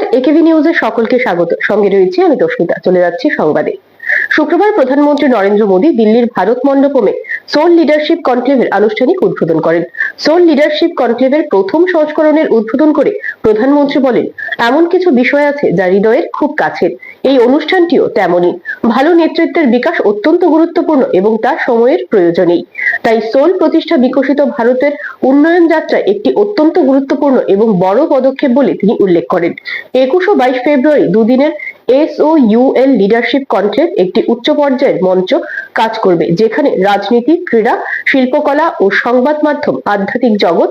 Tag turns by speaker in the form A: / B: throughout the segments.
A: নমস্কার একেবি নিউজে সকলকে স্বাগত। সঙ্গে রয়েছে আমি দস্মিতা চলে যাচ্ছি সংবাদে। শুক্রবার প্রধানমন্ত্রী নরেন্দ্র মোদী দিল্লির ভারত মণ্ডপমে সোল লিডারশিপ কনক্লেভের আনুষ্ঠানিক উদ্বোধন করেন। সোল লিডারশিপ কনক্লেভের প্রথম সংস্করণের উদ্বোধন করে প্রধানমন্ত্রী বলেন, এমন কিছু বিষয় আছে যা হৃদয়ের খুব কাছের। এই অনুষ্ঠানটিও তেমনই। ভালো নেতৃত্বের বিকাশ অত্যন্ত গুরুত্বপূর্ণ এবং তা সময়ের প্রয়োজনেই। তাই সোল প্রতিষ্ঠা বিকশিত ভারতের উন্নয়ন যাত্রায় একটি অত্যন্ত গুরুত্বপূর্ণ এবং বড় পদক্ষেপ বলে তিনি উল্লেখ করেন। একুশ ও বাইশ ফেব্রুয়ারি দুদিনের S O U L leadership conclave একটি উচ্চ পর্যায়ের মঞ্চ কাজ করবে, যেখানে রাজনীতি, ক্রীড়া, শিল্পকলা ও সংবাদ মাধ্যম, আধ্যাত্মিক জগৎ,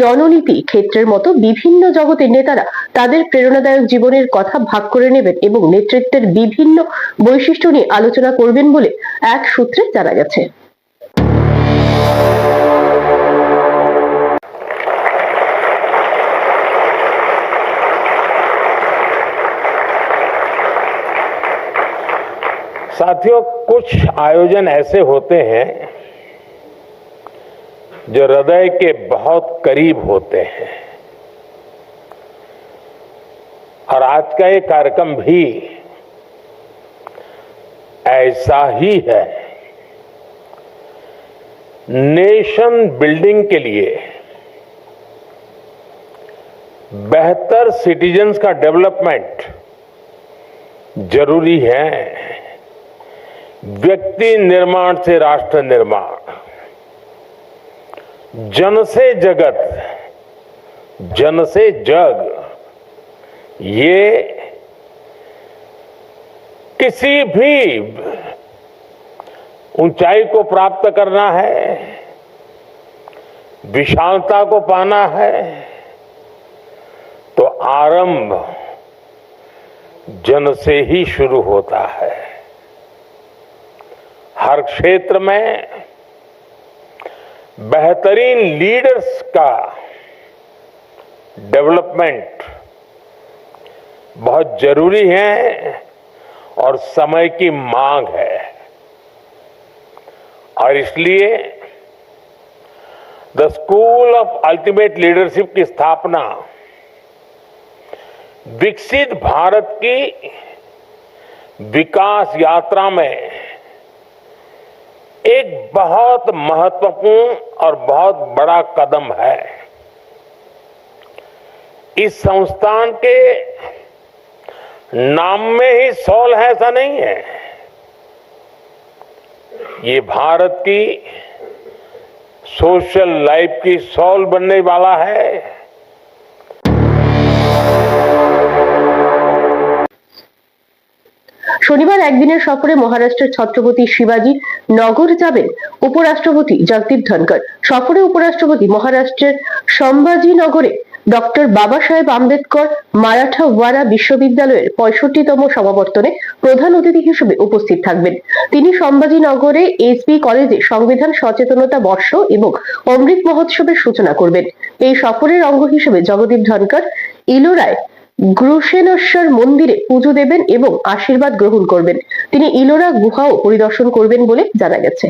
A: জননীতি ক্ষেত্রের মতো বিভিন্ন জগতের নেতারা তাদের প্রেরণাদায়ক জীবনের কথা ভাগ করে নেবেন এবং নেতৃত্বের বিভিন্ন বৈশিষ্ট্য নিয়ে আলোচনা করবেন বলে এক সূত্রে জানা গেছে।
B: साथियों, कुछ आयोजन ऐसे होते हैं जो हृदय के बहुत करीब होते हैं। और आज का ये कार्यक्रम भी ऐसा ही है। नेशन बिल्डिंग के लिए बेहतर सिटीजन्स का डेवलपमेंट ज़रूरी है। व्यक्ति निर्माण से राष्ट्र निर्माण। जन से जगत, जन से जग, ये किसी भी ऊंचाई को प्राप्त करना है, विशालता को पाना है तो आरंभ जन से ही शुरू होता है। हर क्षेत्र में बेहतरीन लीडर्स का डेवलपमेंट बहुत ज़रूरी है और समय की मांग है। और इसलिए the school of ultimate leadership की स्थापना विकसित भारत की विकास यात्रा में एक बहुत महत्वपूर्ण और बहुत बड़ा कदम है। इस संस्थान के नाम में ही सॉल है, ऐसा नहीं है। ये भारत की सोशल लाइफ की सॉल बनने वाला है।
A: শনিবার একদিনের সফরে মহারাষ্ট্রের ছত্রপতি শিবাজী নগর যাবেন উপরাষ্ট্রপতি জগদীপ ধনকর সফরে উপরাষ্ট্রপতি মহারাষ্ট্রের সম্ভাজীনগরে ডক্টর বাবা সাহেব আম্বেদকর মারাঠা ওয়ারা বিশ্ববিদ্যালয়ের পঁয়ষট্টিতম সমাবর্তনে প্রধান অতিথি হিসেবে উপস্থিত থাকবেন। তিনি সম্ভাজীনগরে এসবি কলেজে সংবিধান সচেতনতা বর্ষ এবং অমৃত মহোৎসবের সূচনা করবেন। এই সফরের অঙ্গ হিসেবে জগদীপ ধনকর ইলোরায় গ্রুসেনশ্বর মন্দিরে পুজো দেবেন এবং আশীর্বাদ গ্রহণ করবেন। তিনি ইলোরা গুহাও পরিদর্শন করবেন বলে জানা গেছে।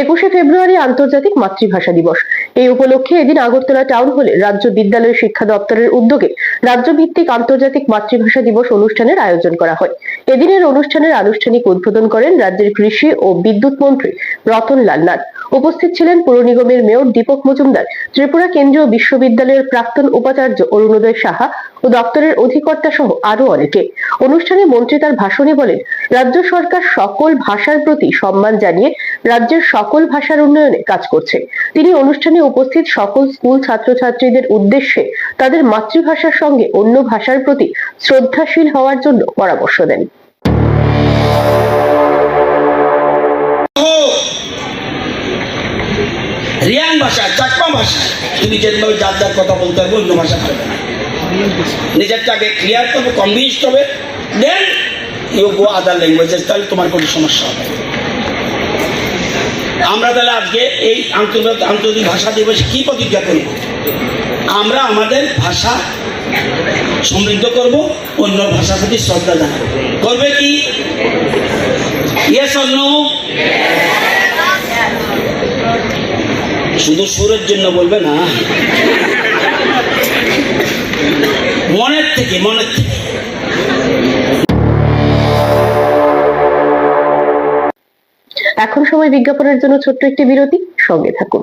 A: একুশে ফেব্রুয়ারি আন্তর্জাতিক মাতৃভাষা দিবস। এই উপলক্ষে এদিন আগরতলা টাউন হলে রাজ্য বিদ্যালয় শিক্ষা দপ্তরের উদ্যোগে রাজ্যভিত্তিক আন্তর্জাতিক মাতৃভাষা দিবস অনুষ্ঠানের আয়োজন করা হয়। এদিনের অনুষ্ঠানের আনুষ্ঠানিক উদ্বোধন করেন রাজ্যের কৃষি ও বিদ্যুৎ মন্ত্রী রতন লাল নাথ। উপস্থিত ছিলেন পুর নিগমের মেয়র দীপক মজুমদার, ত্রিপুরা কেন্দ্রীয় বিশ্ববিদ্যালয়ের প্রাক্তন উপাচার্য অরুণোদয় সাহা ও দপ্তরের অধিকর্তা সহ আরও অনেকে। অনুষ্ঠানে মন্ত্রী তার ভাষণে বলেন, রাজ্য সরকার সকল ভাষার প্রতি সম্মান জানিয়ে রাজ্যের সকল ভাষার উন্নয়নে কাজ করছে। তিনি অনুষ্ঠানে উপস্থিত সকল স্কুল ছাত্রছাত্রীদের উদ্দেশ্যে তাদের মাতৃভাষার সঙ্গে অন্য ভাষার প্রতি শ্রদ্ধাশীল হওয়ার জন্য পরামর্শ দেন।
C: রিয়াং ভাষা, চাকমা ভাষা। তুমি যেভাবে যার যার কথা বলতে হবে, অন্য ভাষা পারবে নিজেরটাকে ক্লিয়ার করবে কনভিন্সড হবে দেন ইউ গো আদার ল্যাঙ্গুয়েজেস তাহলে তোমার কোনো সমস্যা হবে আমরা তাহলে আজকে এই আন্তর্জাতিক আন্তর্জাতিক ভাষা দিবসে কি প্রতিজ্ঞা করব? আমরা আমাদের ভাষা সমৃদ্ধ করব, অন্য ভাষার প্রতি শ্রদ্ধা জানাব। করবে কি? শুধু সুরের জন্য বলবে না। থেকে থেকে
A: এখন সময় বিজ্ঞাপনের জন্য ছোট্ট একটি বিরতি সঙ্গে থাকুন।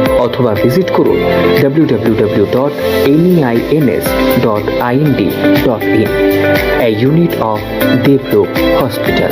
D: অথবা ভিজিট করুন W W W dot a unit of
E: Deblok hospital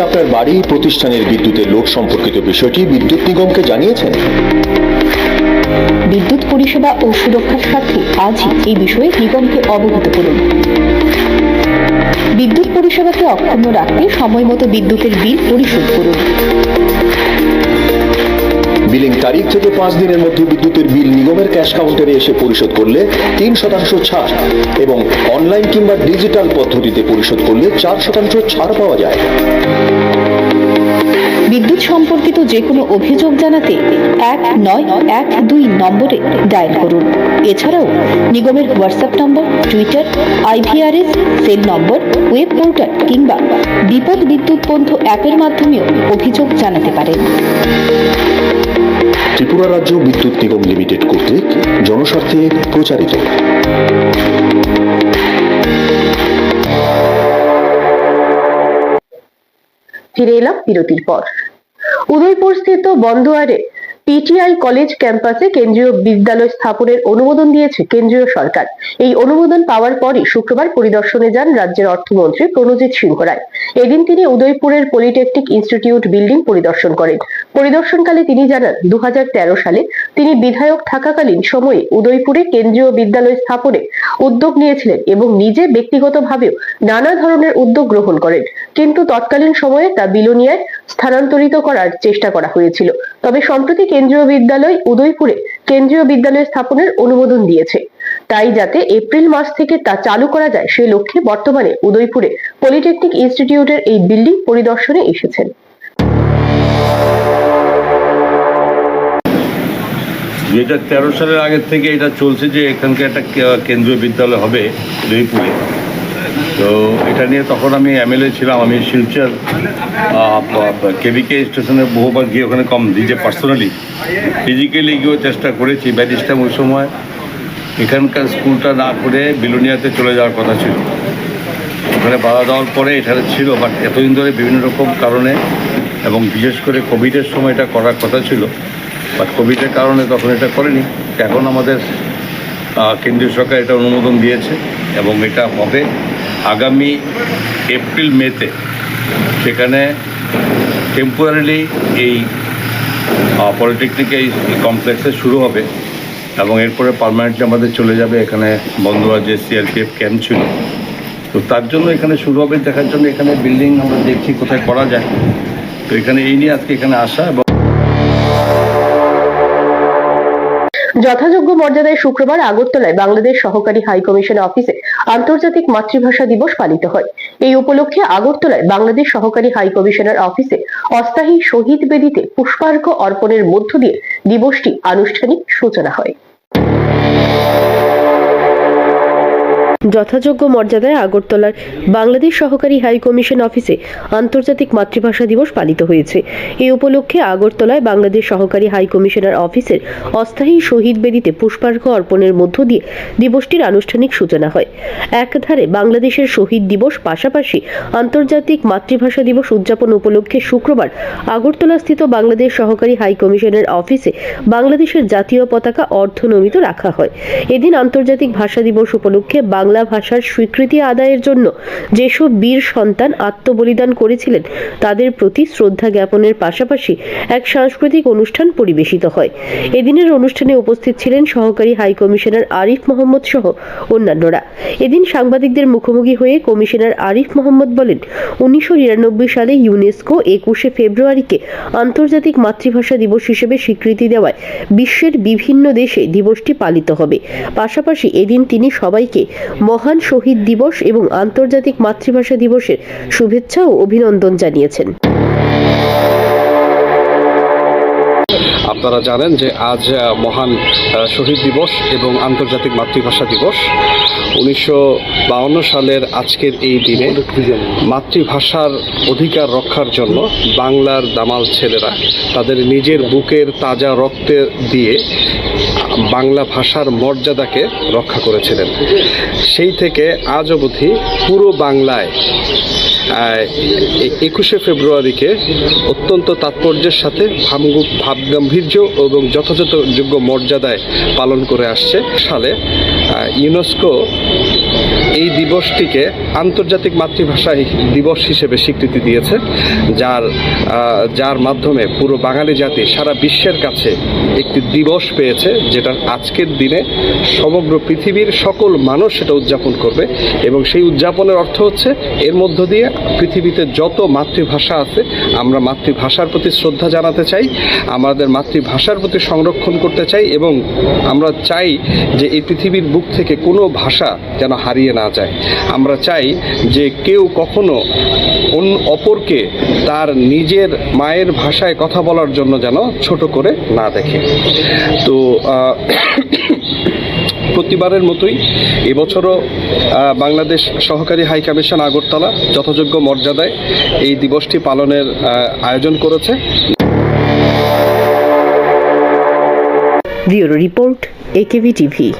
E: আপনার বাড়ি, প্রতিষ্ঠানের বিদ্যুতের লোড সম্পর্কিত বিষয়টি বিদ্যুৎ নিগমকে জানিয়েছেন?
F: বিদ্যুৎ পরিষেবা ও সুরক্ষার স্বার্থে আজই এই বিষয়ে নিগমকে অবগত করুন। বিদ্যুৎ পরিষেবাকে অক্ষুণ্ণ রাখতে সময় মতো বিদ্যুতের বিল পরিশোধ করুন।
E: বিলিং তারিখ থেকে পাঁচ দিনের মধ্যে বিদ্যুতের বিল নিগমের ক্যাশ কাউন্টারে এসে পরিশোধ করলে তিন শতাংশ ছাড় এবং অনলাইন কিংবা ডিজিটাল পদ্ধতিতে পরিশোধ করলে চার শতাংশ ছাড় পাওয়া যায়।
F: বিদ্যুৎ সম্পর্কিত যে কোনো অভিযোগ জানাতে এক নয় এক দুই নম্বরে ডায়াল করুন। এছাড়াও নিগমের WhatsApp number, Twitter, IVRS, cell number, web portal কিংবা বিপদ বিদ্যুৎ বন্ধু অ্যাপের মাধ্যমেও অভিযোগ জানাতে পারেন।
E: ত্রিপুরা রাজ্য বিদ্যুৎ নিগম লিমিটেড কর্তৃক জনস্বার্থে প্রচারিত।
A: ফিরে এলাম বিরতির পর। উদয়পুর স্থিত বন্দোয়ারে পিটিআই কলেজ ক্যাম্পাসে কেন্দ্রীয় বিদ্যালয় স্থাপনের অনুমোদন দিয়েছে কেন্দ্রীয় সরকার। এই অনুমোদন পাওয়ার পরই শুক্রবার পরিদর্শনে যান রাজ্যের অর্থমন্ত্রী প্রণজিৎ সিংহ রায়। এদিন তিনি উদয়পুরের পলিটেকনিক ইনস্টিটিউট বিল্ডিং পরিদর্শন করেন। পরিদর্শনকালে তিনি জানান দু হাজার তেরো সালে তিনি বিধায়ক থাকাকালীন সময়ে উদয়পুরে কেন্দ্রীয় বিদ্যালয় স্থাপনে উদ্যোগ নিয়েছিলেন এবং নিজে ব্যক্তিগতভাবেও নানা ধরনের উদ্যোগ গ্রহণ করেন। কিন্তু তৎকালীন সময়ে তা বিলোনিয়ায় স্থানান্তরিত করার চেষ্টা করা হয়েছিল। তবে সম্প্রতি কেন্দ্রীয় বিদ্যালয় উদয়পুরে কেন্দ্রীয় বিদ্যালয় স্থাপনের অনুমোদন দিয়েছে। তাই যাতে এপ্রিল মাস থেকে তা চালু করা যায় সে লক্ষ্যে বর্তমানে উদয়পুরে পলিটেকনিক ইনস্টিটিউটের এই বিল্ডিং পরিদর্শনে এসেছেন।
G: হাজার তেরো সালের আগের থেকে এটা চলছে যে এখানকার একটা কেন্দ্রীয় বিদ্যালয় হবে উদয়পুরে। তো এটা নিয়ে তখন আমি এমএলএ ছিলাম, আমি শিলচর কেভিকে স্টেশনে বহুবার গিয়ে ওখানে কম নিজে পার্সোনালি ফিজিক্যালি গিয়েও চেষ্টা করেছি, ব্যারিস্টার ওই সময়। এখানকার স্কুলটা না করে বিলোনিয়াতে চলে যাওয়ার কথা ছিল। ওখানে বাধা দেওয়ার পরে এখানে ছিল বাট এতদিন ধরে বিভিন্ন রকম কারণে এবং বিশেষ করে কোভিডের সময় এটা করার কথা ছিল। বাট কোভিডের কারণে তখন এটা করেনি। এখন আমাদের কেন্দ্রীয় সরকার এটা অনুমোদন দিয়েছে এবং এটা হবে। আগামী এপ্রিল মেতে সেখানে টেম্পোরারিলি এই পলিটেকনিক এই কমপ্লেক্সে শুরু হবে এবং এরপরে পার্মানেন্টলি আমাদের চলে যাবে এখানে বন্ধুরা যে সিআরপিএফ ক্যাম্প ছিল। তো তার জন্য এখানে শুরু হবে, দেখার জন্য এখানে বিল্ডিং আমরা দেখছি কোথায় করা যায়। তো এখানে এই নিয়ে আজকে এখানে আসা এবং
A: যথাযোগ্য মর্যাদায় শুক্রবার আগরতলায় বাংলাদেশ সহকারী হাই কমিশন অফিসে আন্তর্জাতিক মাতৃভাষা দিবস পালিত হয়। এই উপলক্ষে আগরতলায় বাংলাদেশ সহকারী হাইকমিশনার অফিসে অস্থায়ী শহীদ বেদিতে পুষ্পার্ঘ অর্পণের মধ্য দিয়ে দিবসটি আনুষ্ঠানিক সূচনা হয়। যথাযোগ্য মর্যাদায় আগরতলার বাংলাদেশ সহকারী হাই কমিশন অফিসে আন্তর্জাতিক মাতৃভাষা দিবস পালিত হয়েছে। এই উপলক্ষে আগরতলায় বাংলাদেশ সহকারী হাই কমিশনার অফিসের অস্থায়ী শহীদ বেদিতে পুষ্পার্ঘ অর্পণের মধ্য দিয়ে দিবসটির আনুষ্ঠানিক সূচনা হয়। একধারে বাংলাদেশের শহীদ দিবস, পাশাপাশি আন্তর্জাতিক মাতৃভাষা দিবস উদযাপন উপলক্ষে শুক্রবার আগরতলাস্থিত বাংলাদেশ সহকারী হাই কমিশনের অফিসে বাংলাদেশের জাতীয় পতাকা অর্ধনমিত রাখা হয়। এদিন আন্তর্জাতিক ভাষা দিবস উপলক্ষে বাংলা ভাষার স্বীকৃতি আদায়ের জন্য যেসব বীর সন্তান আত্মবলিদান করেছিলেন, তাদের প্রতি শ্রদ্ধা জ্ঞাপনের পাশাপাশি এক সাংস্কৃতিক অনুষ্ঠান পরিবেশিত হয়। এদিনের অনুষ্ঠানে উপস্থিত ছিলেন সহকারী হাই কমিশনার আরিফ মোহাম্মদ সহ অন্যান্যরা। এদিন সাংবাদিকদের মুখোমুখি হয়ে কমিশনার আরিফ মোহাম্মদ বলেন, উনিশশো নিরানব্বই সালে ইউনেস্কো একুশে ফেব্রুয়ারিকে আন্তর্জাতিক মাতৃভাষা দিবস হিসেবে স্বীকৃতি দেওয়ায় বিশ্বের বিভিন্ন দেশে দিবসটি পালিত হবে। পাশাপাশি এদিন তিনি সবাইকে মহান শহীদ দিবস এবং আন্তর্জাতিক মাতৃভাষা দিবসের শুভেচ্ছা ও অভিনন্দন জানিয়েছেন।
H: আপনারা জানেন যে আজ মহান শহীদ দিবস এবং আন্তর্জাতিক মাতৃভাষা দিবস। উনিশশো সালের আজকের এই দিনে মাতৃভাষার অধিকার রক্ষার জন্য বাংলার দামাল ছেলেরা তাদের নিজের বুকের তাজা রক্তে দিয়ে বাংলা ভাষার মর্যাদাকে রক্ষা করেছিলেন। সেই থেকে আজ অবধি পুরো বাংলায় একুশে ফেব্রুয়ারিকে অত্যন্ত তাৎপর্যের সাথে ভাবগু- ভাবগাম্ভীর্য এবং যথাযথ যোগ্য মর্যাদায় পালন করে আসছে সালে ইউনেস্কো এই দিবসটিকে আন্তর্জাতিক মাতৃভাষা দিবস হিসেবে স্বীকৃতি দিয়েছে, যার যার মাধ্যমে পুরো বাঙালি জাতি সারা বিশ্বের কাছে একটি দিবস পেয়েছে, যেটা আজকের দিনে সমগ্র পৃথিবীর সকল মানুষ সেটা উদযাপন করবে। এবং সেই উদযাপনের অর্থ হচ্ছে, এর মধ্য দিয়ে পৃথিবীতে যত মাতৃভাষা আছে, আমরা মাতৃভাষার প্রতি শ্রদ্ধা জানাতে চাই, আমাদের মাতৃভাষার প্রতি সংরক্ষণ করতে চাই, এবং আমরা চাই যে এই পৃথিবীর বুক থেকে কোনো ভাষা যেন হারিয়ে না যায়। আমরা চাই যে কেউ কখনো অন্য অপরকে তার নিজের মায়ের ভাষায় কথা বলার জন্য যেন ছোট করে না দেখে। তো প্রতিবারের মতোই এবছরও বাংলাদেশ সহকারী হাই কমিশন আগরতলা যথাযোগ্য মর্যাদায় এই দিবসটি পালনের আয়োজন করেছে।
A: Report AKB TV.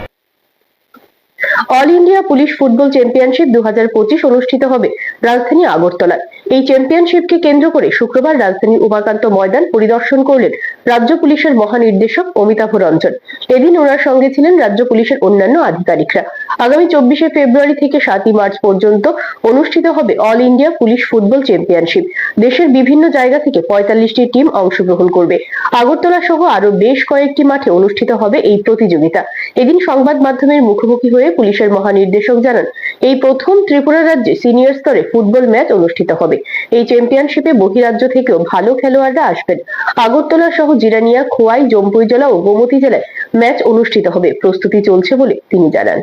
A: All India police football championship দু হাজার পঁচিশ অনুষ্ঠিত হবে রাজধানী আগরতলায়। এই চ্যাম্পিয়নশিপকে কেন্দ্র করে শুক্রবার রাজধানী উমাকান্ত ময়দান পরিদর্শন করলেন রাজ্য পুলিশের মহানির্দেশক অমিতাভ রঞ্জন। এদিন ওনার সঙ্গে ছিলেন রাজ্য পুলিশের অন্যান্য আধিকারিকরা। আগামী চব্বিশে ফেব্রুয়ারি থেকে সাতই মার্চ পর্যন্ত অনুষ্ঠিত হবে all India police football championship দেশের বিভিন্ন জায়গা থেকে পঁয়তাল্লিশটি টিম অংশগ্রহণ করবে। আগরতলা সহ আরও বেশ কয়েকটি মাঠে অনুষ্ঠিত হবে এই প্রতিযোগিতা। এদিন সংবাদ মাধ্যমের মুখোমুখি হয়ে পুলিশের মহানির্দেশক জানান এই প্রথম ত্রিপুরা রাজ্যে সিনিয়র স্তরে ফুটবল ম্যাচ অনুষ্ঠিত হবে হবে এই চ্যাম্পিয়নশিপে বহিরাজ্য থেকেও ভালো খেলোয়াড়রা আসবেন আগরতলা সহ জিরানিয়া খোয়াই জম্পুই জেলা ও গোমতী জেলায় ম্যাচ অনুষ্ঠিত হবে প্রস্তুতি চলছে বলে তিনি জানান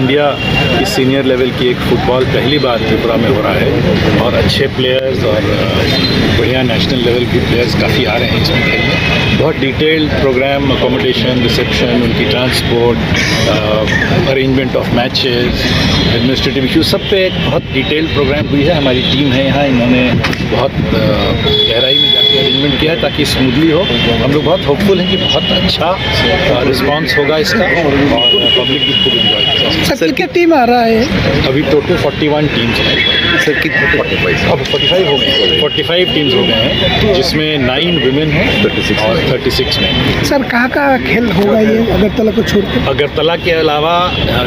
I: इंडिया की सीनियर लेवल की एक फुटबॉल पहली बार त्रिपुरा में हो रहा है और अच्छे प्लेयर्स और अ, बढ़िया नेशनल लेवल के प्लेयर्स काफ़ी आ रहे हैं इसमें खेलने बहुत डिटेल्ड प्रोग्राम अकोमोडेशन रिसेप्शन उनकी transport arrangement of matches administrative issue सब पे एक बहुत डिटेल्ड प्रोग्राम हुई है। हमारी टीम है यहाँ। इन्होंने बहुत गहराई में अरेंजमेंट किया है ताकि स्मूथली हो। हम लोग बहुत होपफुल हैं कि बहुत अच्छा रिस्पांस होगा इसका। और पब्लिक भी खूब इन्जॉय करेगी।
J: सर कितनी टीम आ रहा है?
I: अभी टोटल 41 टीम्स हैं।
J: सर कितने
I: अब 45 हो गए। 45 टीम्स हो गए हैं जिसमें नाइन वुमेन हैं और 36 में
J: सर कहाँ कहाँ खेल होगा ये अगरतला को छोड़ के?
I: अगरतला के अलावा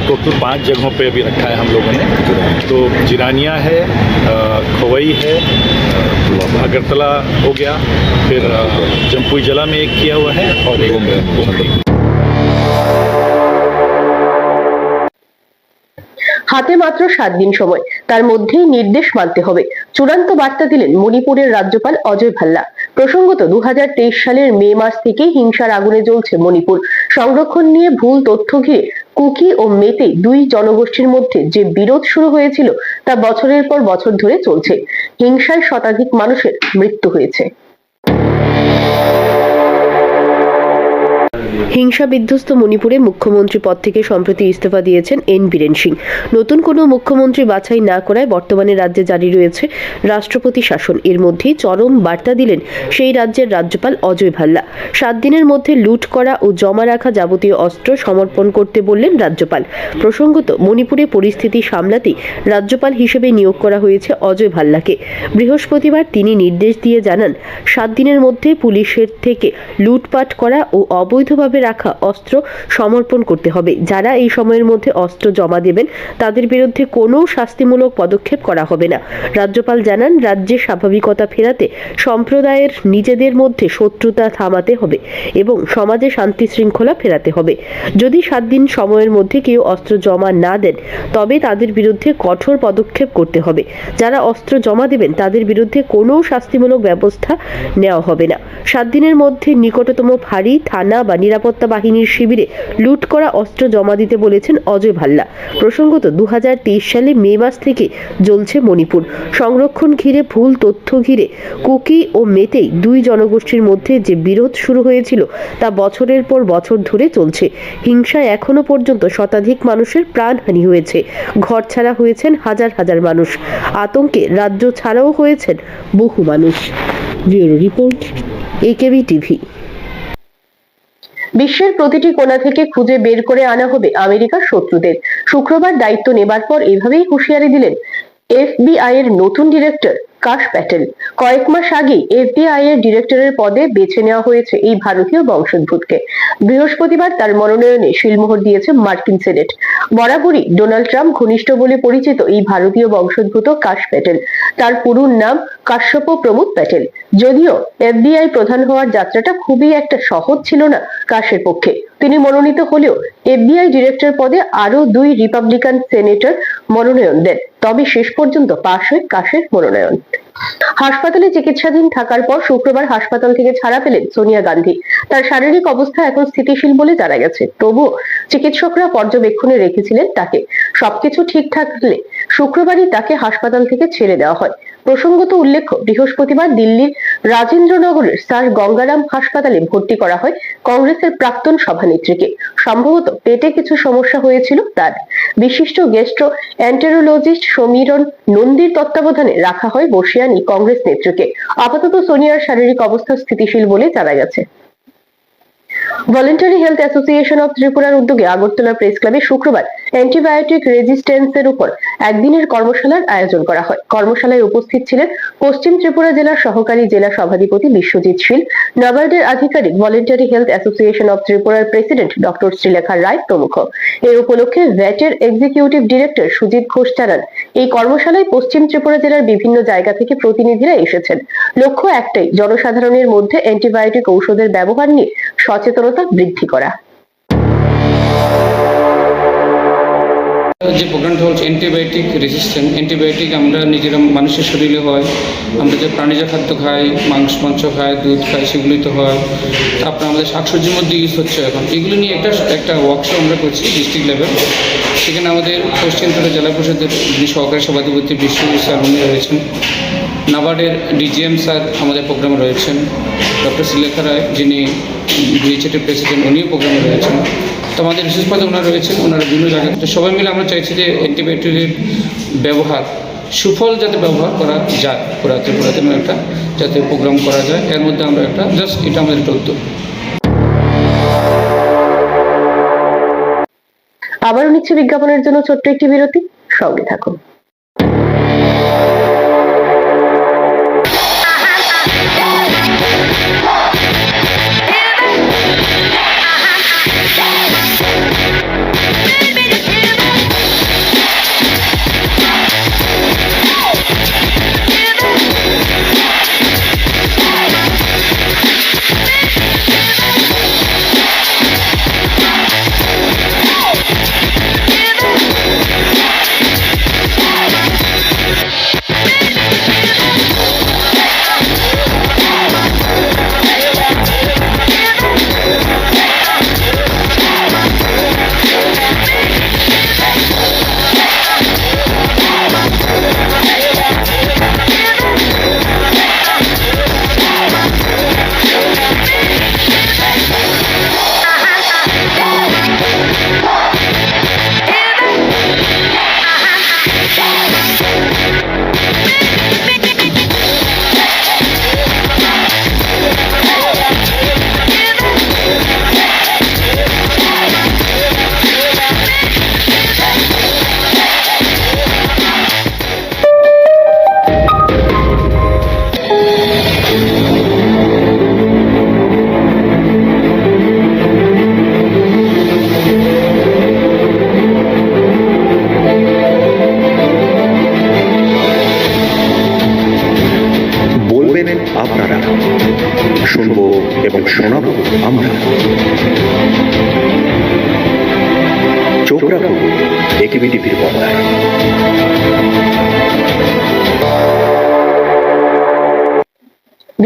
I: टोटल पाँच जगहों पर अभी रखा है हम लोगों ने। तो जिरानिया है अ, खोवई है अगरतला हो गया फिर अ, जम्पुई जिला में एक किया हुआ है और एक गोमती
A: হাতে মাত্র সাত দিন সময় তার মধ্যেই নির্দেশ মানতে হবে চূড়ান্ত বার্তা দিলেন মণিপুরের রাজ্যপাল অজয় ভাল্লা প্রসঙ্গত দু সালের মে মাস থেকেই হিংসার আগুনে জ্বলছে মণিপুর সংরক্ষণ নিয়ে ভুল তথ্য ঘিরে কুকি ও মেতে দুই জনগোষ্ঠীর মধ্যে যে বিরোধ শুরু হয়েছিল তা বছরের পর বছর ধরে চলছে হিংসায় শতাধিক মানুষের মৃত্যু হয়েছে Música হিংসা বিধ্বস্ত মণিপুরে মুখ্যমন্ত্রী পদ থেকে সম্প্রতি ইস্তফা দিয়েছেন এন বীরেন সিং। নতুন কোনো মুখ্যমন্ত্রী বাছাই না করায় বর্তমানে রাজ্যে জারি রয়েছে রাষ্ট্রপতি শাসন। এর মধ্যেই চরম বার্তা দিলেন সেই রাজ্যের রাজ্যপাল অজয় ভাল্লা। সাত দিনের মধ্যে লুট করা ও জমা রাখা যাবতীয় অস্ত্র সমর্পণ করতে বললেন রাজ্যপাল। প্রসঙ্গত, মণিপুরে পরিস্থিতি সামলাতেই রাজ্যপাল হিসেবে নিয়োগ করা হয়েছে অজয় ভাল্লাকে। বৃহস্পতিবার তিনি নির্দেশ দিয়ে জানান, সাত দিনের মধ্যে পুলিশের থেকে লুটপাট করা ও অবৈধভাবে রাখা অস্ত্র সমর্পণ করতে হবে। যারা এই সময়ের মধ্যে অস্ত্র জমা দেবেন, তাদের বিরুদ্ধে কোনো শাস্তিমূলক পদক্ষেপ করা হবে না। রাজ্যপাল জানান রাজ্যে স্বাভাবিকতা ফেরাতে সম্প্রদায়ের নিজেদের মধ্যে শত্রুতা থামাতে হবে এবং সমাজে শান্তি শৃঙ্খলা ফেরাতে হবে। যদি সাত দিন সময়ের মধ্যে কেউ অস্ত্র জমা না দেন, তবে তাদের বিরুদ্ধে কঠোর পদক্ষেপ করতে হবে। যারা অস্ত্র জমা দেবেন, তাদের বিরুদ্ধে কোনো শাস্তিমূলক ব্যবস্থা নেওয়া হবে না। সাত দিনের মধ্যে নিকটতম ভারী থানা বা নিরাপত্তা বাহিনীর শিবিরে লুট করা অস্ত্র জমা দিতে বলেছেন অজয় ভাল্লা। প্রসঙ্গত দু সালে মে মাস থেকে জ্বলছে মণিপুর। সংরক্ষণ ঘিরে ভুল তথ্য ঘিরে কুকি ও মেতেই দুই জনগোষ্ঠীর মধ্যে যে বিরোধ শুরু হয়েছিল তা বছরের পর বছর ধরে চলছে। হিংসায় এখনও পর্যন্ত শতাধিক মানুষের প্রাণহানি হয়েছে। ঘর ছাড়া হয়েছেন হাজার হাজার মানুষ। আতঙ্কে রাজ্য ছাড়াও হয়েছেন বহু মানুষ। Bureau report. AKB TV. বিশ্বের প্রতিটি কোণা থেকে খুঁজে বের করে আনা হবে আমেরিকার শত্রুদের। শুক্রবার দায়িত্ব নেবার পর এভাবেই হুঁশিয়ারি দিলেন এফবিআই এর নতুন ডিরেক্টর। কাশ প্যাটেল। কয়েক মাস আগে এফবিআই এর ডিরেক্টরের পদে বেছে নেওয়া হয়েছে এই ভারতীয় বংশোদ্ভূতকে। বৃহস্পতিবার তার মনোনয়নে শিলমোহর দিয়েছে মার্কিন সেনেট। বরাবরই ডোনাল্ড ট্রাম্প ঘনিষ্ঠ বলে পরিচিত এই ভারতীয় বংশোদ্ভূত কাশ প্যাটেল। তার পুরো নাম কাশ্যপ প্রমোদ প্যাটেল। যদিও এফবিআই প্রধান হওয়ার যাত্রাটা খুবই একটা সহজ ছিল না কাশের পক্ষে। তিনি মনোনীত হলেও এফবিআই ডিরেক্টর পদে আরও দুই রিপাবলিকান সেনেটর মনোনয়ন দেন। তবে শেষ পর্যন্ত পাশ হয় কাশের মনোনয়ন। হাসপাতালে চিকিৎসাধীন থাকার পর শুক্রবার হাসপাতাল থেকে ছাড়া পেলেন সোনিয়া গান্ধী। তার শারীরিক অবস্থা এখন স্থিতিশীল বলে জানা গেছে। তবুও চিকিৎসকরা পর্যবেক্ষণে রেখেছিলেন তাকে। সবকিছু ঠিক থাকলে শুক্রবারই তাকে হাসপাতাল থেকে ছেড়ে দেওয়া হয়। প্রসঙ্গত উল্লেখ্য বৃহস্পতিবার দিল্লির রাজেন্দ্রনগরের স্যার গঙ্গারাম হাসপাতালে ভর্তি করা হয় কংগ্রেসের প্রাক্তন সভানেত্রীকে। সম্ভবত পেটে কিছু সমস্যা হয়েছিল তার। বিশিষ্ট গেস্ট অ্যান্টেরোলজিস্ট সমীরণ নন্দীর তত্ত্বাবধানে রাখা হয় বর্ষিয়ানি কংগ্রেস নেত্রীকে। আপাতত সোনিয়ার শারীরিক অবস্থা স্থিতিশীল বলে জানা গেছে। ভলেন্টারি হেলথ অ্যাসোসিয়েশন অফ ত্রিপুরার উদ্যোগে আগরতলা প্রেস ক্লাবে শুক্রবার অ্যান্টিবায়োটিক রেজিস্ট্যান্সের উপর একদিনের কর্মশালার আয়োজন করা হয়। কর্মশালায় উপস্থিত ছিলেন পশ্চিম ত্রিপুরা জেলার সহকারী জেলা সভাধিপতি বিশ্বজিৎ শীল, নবার্ডের আধিকারিক ভলেন্টারি হেলথ অ্যাসোসিয়েশন অফ ত্রিপুরার প্রেসিডেন্ট ডক্টর শ্রীলেখা রায় প্রমুখ। এই উপলক্ষে ভ্যাটের এক্সিকিউটিভ ডিরেক্টর সুজিত ঘোষ জানান, এই কর্মশালায় পশ্চিম ত্রিপুরা জেলার বিভিন্ন জায়গা থেকে প্রতিনিধিরা এসেছেন। লক্ষ্য একটাই, জনসাধারণের মধ্যে অ্যান্টিবায়োটিক ঔষধের ব্যবহার নিয়ে সচেতনতা বৃদ্ধি করা।
K: যে প্রোগ্রামটা হচ্ছে অ্যান্টিবায়োটিক রেজিস্ট্যান্ট অ্যান্টিবায়োটিক আমরা নিজেরা মানুষের শরীরে হয়, আমরা যে প্রাণীজ খাদ্য খাই, মাংস মাংস খাই, দুধ খাই সেগুলিতে হয়। তারপরে আমাদের শাকসবজির মধ্যে ইউজ হচ্ছে এখন। এগুলো নিয়ে একটা একটা ওয়ার্কশপ আমরা করছি ডিস্ট্রিক্ট লেভেল সেখানে আমাদের পশ্চিম জেলা পরিষদের যিনি সহকারী সভাধিপতি বিশ্ব স্যার উনি রয়েছেন। নাবার্ডের ডিজিএম স্যার আমাদের প্রোগ্রামে রয়েছেন। ডক্টর শ্রীলেখা রায় যিনি বিএচএটির প্রেসিডেন্ট, উনিও প্রোগ্রামে রয়েছেন। তো আমাদের বিশেষ পদে ওনারা রয়েছেন, ওনারা বিভিন্ন জায়গায় তো সবাই মিলে আমরা চাইছি যে অ্যান্টিবায়োটিকের ব্যবহার, সুফল যাতে ব্যবহার করা যায় পুরা ত্রিপুরাতে আমরা একটা যাতে প্রোগ্রাম করা যায়, এর মধ্যে আমরা একটা জাস্ট এটা আমাদের একটা উদ্যোগ।
A: আবারও নিচ্ছে বিজ্ঞাপনের জন্য ছোট্ট একটি বিরতি, সঙ্গে থাকুন।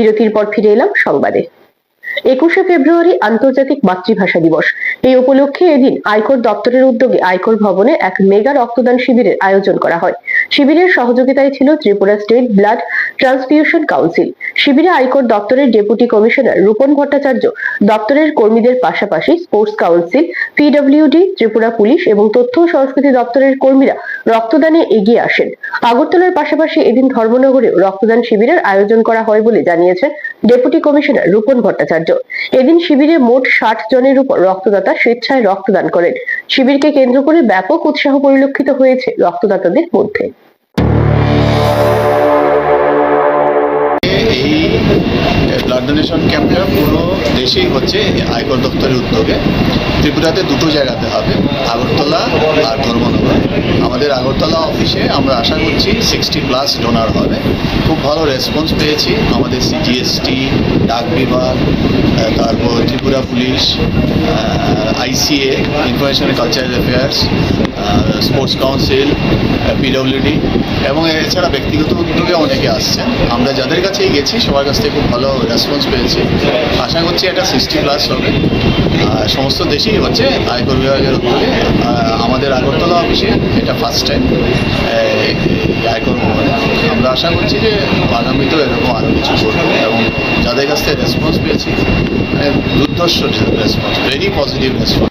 A: বিরতির পর ফিরে এলাম সংবাদে। একুশে ফেব্রুয়ারি আন্তর্জাতিক মাতৃভাষা দিবস। এই উপলক্ষে এদিন আয়কর দপ্তরের উদ্যোগে আয়কর ভবনে এক মেগা রক্তদান শিবিরের আয়োজন করা হয়। শিবিরের সহযোগিতায় ছিল Tripura state blood transfusion council. শিবিরে আয়কর দপ্তরের ডেপুটি কমিশনার রূপন ভট্টাচার্য, দপ্তরের কর্মীদের পাশাপাশি sports council, PWD, Tripura police এবং তথ্য ও সংস্কৃতি দপ্তরের কর্মীরা রক্তদানে এগিয়ে আসেন। আগরতলার পাশাপাশি এদিন ধর্মনগরেও রক্তদান শিবিরের আয়োজন করা হয় বলে জানিয়েছেন ডেপুটি কমিশনার রূপন ভট্টাচার্য। এদিন শিবিরে মোট ষাট জনের উপর রক্তদাতা স্বেচ্ছায় রক্তদান করেন। শিবিরকে কেন্দ্র করে ব্যাপক উৎসাহ পরিলক্ষিত হয়েছে রক্তদাতাদের মধ্যে।
L: এই ব্লাড ডোনেশন ক্যাম্পটা পুরো দেশেই হচ্ছে আয়কর দপ্তরের উদ্যোগে। ত্রিপুরাতে দুটো জায়গাতে হবে, আগরতলা আর ধর্মনগর। আমাদের আগরতলা অফিসে আমরা আশা করছি সিক্সটি প্লাস ডোনার হবে। খুব ভালো রেসপন্স পেয়েছি আমাদের সিজিএসটি ডাক বিভাগ তারপর Tripura police ICA information cultural affairs sports council PWD এবং এছাড়া ব্যক্তিগত উদ্যোগে অনেকে আসছেন। আমরা যাদের কাছেই গেছি, সবার কাছ থেকে খুব ভালো রেসপন্স পেয়েছি। আশা করছি এটা সিক্সটি প্লাস হবে। সমস্ত দেশেই হচ্ছে আয়কর বিভাগের উদ্যোগে আমাদের আগরতলা অফিসে এটা ফার্স্ট টাইম আয়কর ভবনে। আমরা আশা করছি যে আগামীতেও এরকম আরও কিছু করব এবং যাদের কাছ থেকে রেসপন্স পেয়েছি মানে দুর্ধর্ষ রেসপন্স ভেরি পজিটিভ রেসপন্স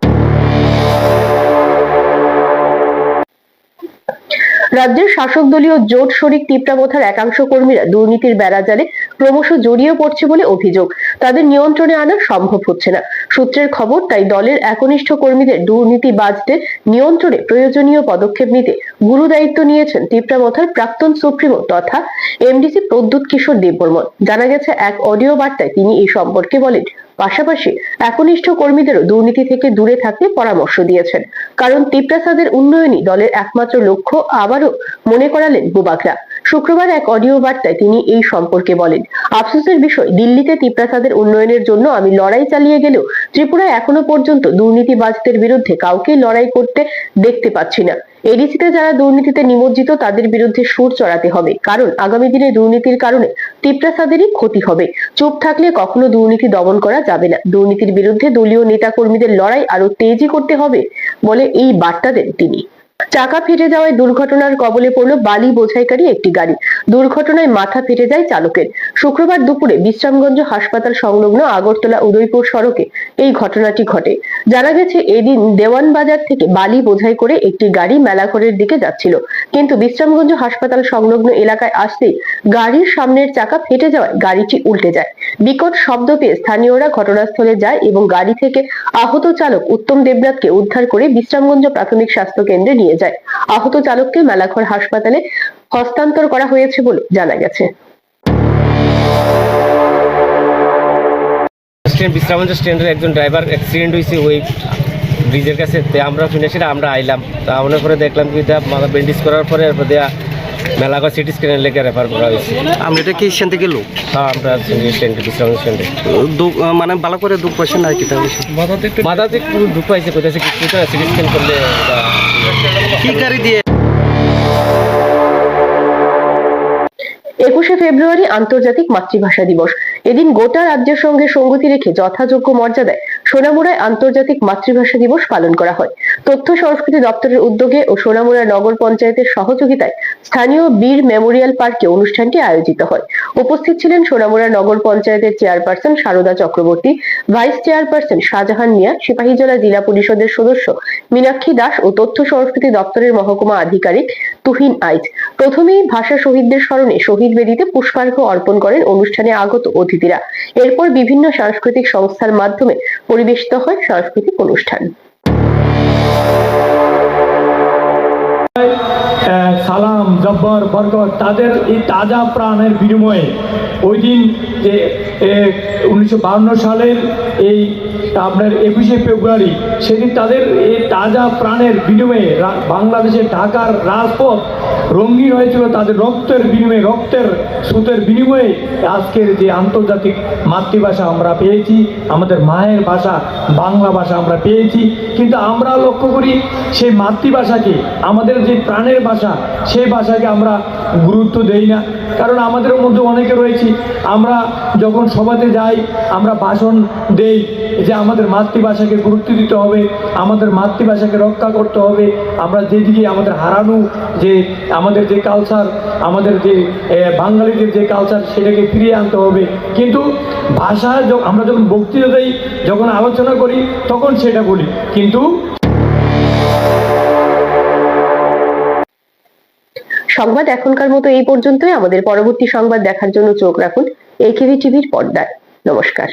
A: রাজ্যের শাসক দলীয় জোট শরিক তিপ্রাপথার একাংশ কর্মীরা দুর্নীতির বেড়াজালে ক্রমশ জড়িয়ে পড়ছে বলে অভিযোগ। তাদের নিয়ন্ত্রণে আনা সম্ভব হচ্ছে না। সূত্রের খবর, তাই দলের একনিষ্ঠ কর্মীদের দুর্নীতিবাজদের নিয়ন্ত্রণে প্রয়োজনীয় পদক্ষেপ নিতে গুরু দায়িত্ব নিয়েছেন তিপ্রাপথার প্রাক্তন সুপ্রিমো তথা এমডিসি প্রদ্যুৎ কিশোর দেববর্মন। জানা গেছে, এক অডিও বার্তায় তিনি এই সম্পর্কে বলেন পাশাপাশি একনিষ্ঠ কর্মীদেরও দুর্নীতি থেকে দূরে থাকতে পরামর্শ দিয়েছেন। কারণ তিপ্রাসাদের উন্নয়নই দলের একমাত্র লক্ষ্য, আবারও মনে করালেন বুবাকরা। শুক্রবার এক অডিও বার্তায় তিনি এই সম্পর্কে বলেন, আফসোসের বিষয়, দিল্লিতে তিপ্রাসাদের উন্নয়নের জন্য আমি লড়াই চালিয়ে গেলেও ত্রিপুরায় এখনও পর্যন্ত দুর্নীতিবাজদের বিরুদ্ধে কাউকে লড়াই করতে দেখতে পাচ্ছি না। এডিসিতে যারা দুর্নীতিতে নিমজ্জিত, তাদের বিরুদ্ধে সুর চড়াতে হবে। কারণ আগামী দিনে দুর্নীতির কারণে তিপ্রাসাদেরই ক্ষতি হবে। চুপ থাকলে কখনো দুর্নীতি দমন করা যাবে না। দুর্নীতির বিরুদ্ধে দলীয় নেতাকর্মীদের লড়াই আরও তেজি করতে হবে বলে এই বার্তা দেন তিনি। চাকা ফেটে যাওয়ায় দুর্ঘটনার কবলে পড়ল বালি বোঝাইকারী একটি গাড়ি। দুর্ঘটনায় মাথা ফেটে যায় চালকের। শুক্রবার দুপুরে বিশ্রামগঞ্জ হাসপাতাল সংলগ্ন আগরতলা উদয়পুর সড়কে এই ঘটনাটি ঘটে। জানা গেছে, এদিন দেওয়ান বাজার থেকে বালি বোঝাই করে একটি গাড়ি মেলাঘরের দিকে যাচ্ছিল। কিন্তু বিশ্রামগঞ্জ হাসপাতাল সংলগ্ন এলাকায় আসতেই গাড়ির সামনের চাকা ফেটে যাওয়ায় গাড়িটি উল্টে যায়। বিকট শব্দ পেয়ে স্থানীয়রা ঘটনাস্থলে যায় এবং গাড়ি থেকে আহত চালক উত্তম দেবনাথকে উদ্ধার করে বিশ্রামগঞ্জ প্রাথমিক স্বাস্থ্য কেন্দ্রে নিয়ে যায়। আহত চালককে মেলাঘর হাসপাতালে হস্তান্তর করা হয়েছে বলে জানা গেছে।
M: বিশ্রামঞ্চ স্ট্যান্ডের একজন ড্রাইভার অ্যাক্সিডেন্ট হয়েছে ওই ব্রিজের কাছে। আমরা শুনেছি আমরা আইলাম। তা আমরা পরে দেখলাম কি দেয়া ব্যান্ডেজ করার পরে দেয়া মেলাঘর সিটি স্ক্যানের লেগে রেফার করা হয়েছে।
H: আমরা এটা কি সেন থেকে লোক?
M: হ্যাঁ আমরা স্ট্যান্ডে থেকে স্ট্যান্ডে
H: মানে ভালো করে দুঃখ পাইছে না কি তাহলে।
M: মাথাতে একটু দুঃখ পাইছে কোথায় সিটি স্ক্যান করলে
H: কি গাড়ি দিয়ে
A: একুশে ফেব্রুয়ারি আন্তর্জাতিক মাতৃভাষা দিবস। এদিন গোটা রাজ্যের সঙ্গে সঙ্গতি রেখে যথাযোগ্য মর্যাদায় সোনামুড়ায় আন্তর্জাতিক মাতৃভাষা দিবস পালন করা হয়। তথ্য সংস্কৃতি দপ্তরের উদ্যোগে ও সোনামুড়া নগর পঞ্চায়েতের সহযোগিতায় স্থানীয় বীর মেমোরিয়াল পার্কে অনুষ্ঠানটি আয়োজিত হয়। উপস্থিত ছিলেন সোনামুড়া নগর পঞ্চায়েতের chairperson Sarada Chakraborty, vice chairperson Shahjahan Mia Sepahijala জেলা পরিষদের সদস্য মীনাক্ষী দাস ও তথ্য সংস্কৃতি দপ্তরের মহকুমা আধিকারিক তুহিন আইচ। প্রথমেই ভাষা শহীদদের স্মরণে শহীদ বেদিতে পুষ্পার্ঘ্য অর্পণ করেন অনুষ্ঠানে আগত অতিথিরা। এরপর বিভিন্ন সাংস্কৃতিক সংস্থার মাধ্যমে পরিবেশিত হয় সাংস্কৃতিক অনুষ্ঠান।
N: সালাম, জব্বর, বরকত, তাদের এই তাজা প্রাণের বিনিময়ে ওই দিন যে উনিশশো সালের এই আপনার একুশে ফেব্রুয়ারি, সেদিন তাদের এই তাজা প্রাণের বিনিময়ে বাংলাদেশের ঢাকার রাজপথ রঙিন হয়েছিল। তাদের রক্তের বিনিময়ে, রক্তের স্রোতের বিনিময়ে আজকের যে আন্তর্জাতিক মাতৃভাষা আমরা পেয়েছি, আমাদের মায়ের ভাষা, বাংলা ভাষা আমরা পেয়েছি। কিন্তু আমরা লক্ষ্য করি, সেই মাতৃভাষাকে, আমাদের যে প্রাণের ভাষা সেই ভাষাকে আমরা গুরুত্ব দেই না। কারণ আমাদের মধ্যে অনেকে রয়েছি, আমরা যখন সভাতে যাই, আমরা ভাষণ দেই যে আমাদের মাতৃভাষাকে গুরুত্ব দিতে হবে, আমাদের মাতৃভাষাকে রক্ষা করতে হবে, আমরা যেদিকে আমাদের হারানো যে আমাদের যে কালচার আমাদের যে বাঙালিদের যে কালচার সেটাকে ফিরিয়ে আনতে হবে। কিন্তু ভাষা আমরা যখন বক্তৃতা দেই, যখন আলোচনা করি, তখন সেটা বলি। কিন্তু
A: সংবাদ এখনকার মতো এই পর্যন্তই। আমাদের পরবর্তী সংবাদ দেখার জন্য চোখ রাখুন একেভি টিভির পর্দায়। নমস্কার।